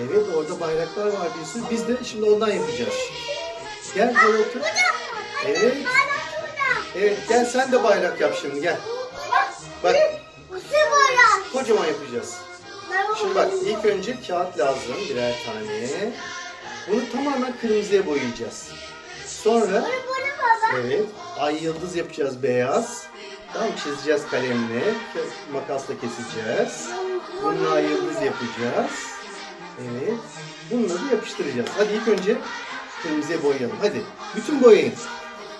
Evet orada bayraklar var diyorsun. Biz de şimdi ondan yapacağız. Gel gel otur. Evet. Evet gel sen de bayrak yap şimdi gel. Bak kocaman yapacağız. Şimdi bak ilk önce kağıt lazım birer tane. Bunu tamamen kırmızıya boyayacağız. Sonra evet ay yıldız yapacağız beyaz. Tamam çizeceğiz kalemle. Makasla keseceğiz. Bununla ay yıldız yapacağız. Evet. Bununla da yapıştıracağız. Hadi ilk önce kırmızıya boyayalım. Hadi. Bütün boyayın.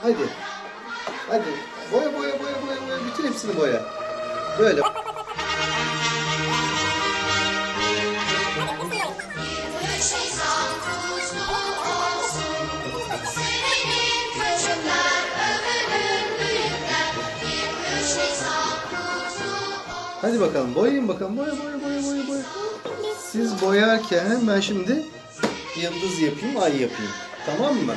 Hadi. Hadi. Boya boya boya boya boya. Bütün hepsini boya. Böyle. Hadi bakalım boyayın bakalım. Boya boya boya. Siz boyarken ben şimdi yıldız yapayım, ay yapayım. Tamam mı?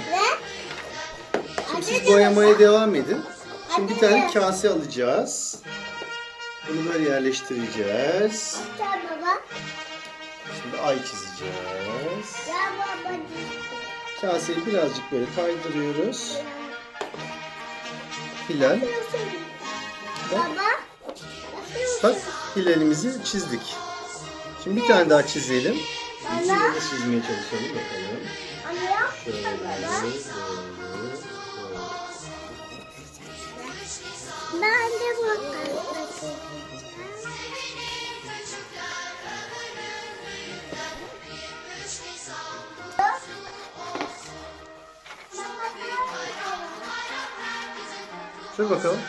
Şimdi siz boyamaya devam edin. Şimdi bir tane kase alacağız. Bunu böyle yerleştireceğiz. Şimdi ay çizeceğiz. Kaseyi birazcık böyle kaydırıyoruz. Hilal. Bak hilalimizi çizdik. Şimdi bir tane daha çizelim. İkisini de çizmeye çalışalım bakalım. Şöyle. Ben de bakalım. Sür bakalım.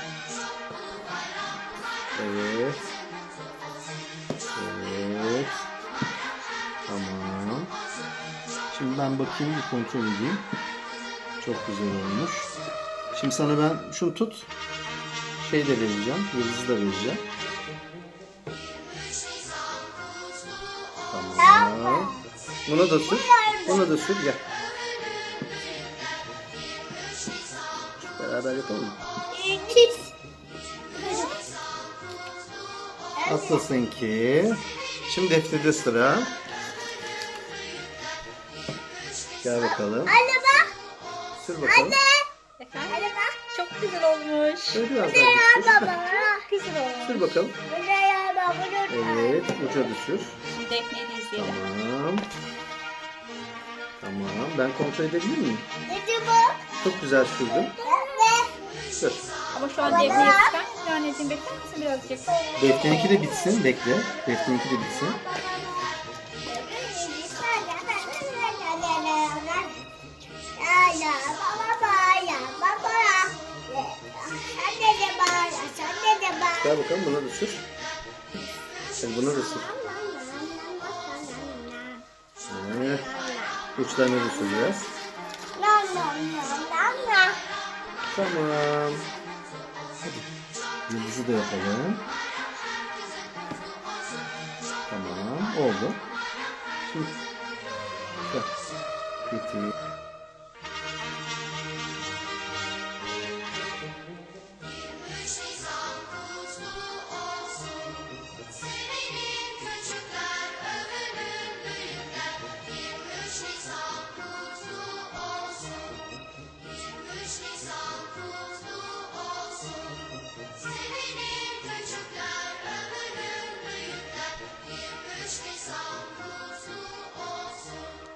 Evet. Şimdi ben bakayım bir kontrol edeyim. Çok güzel olmuş. Şimdi sana ben şunu tut. Şey de vereceğim. Yıldızı da vereceğim. Tamam. Buna da sür. Buna da sür. Gel. Beraber yapalım mı? Atlas'ınki. Şimdi Defne'de sıra. Gel bakalım. Anne bak. Sür bakalım. Efendim? Anne bak. Çok güzel olmuş. Şöyle biraz baba. Çok güzel olmuş. sür. Sür bakalım. Buraya baba. Buraya. Evet, uca da sür. Şimdi Defne'yi de izleyelim. Tamam. Tamam. Ben kontrol edebilir miyim? Dedi bu. Çok güzel sürdüm. Anne. Sür. Ama şu an Defne'yi. Bir anneciğim bekler misin birazcık? Defne'ninki de bitsin. Bekle. Defne'ninki de bitsin. Gel bakalım buna da sür. Şimdi buna da sür. Evet. Uçlarına da sür biraz. Tamam. Hadi. Yıldızı da yapalım. Tamam. Oldu. Şimdi gel. Getir.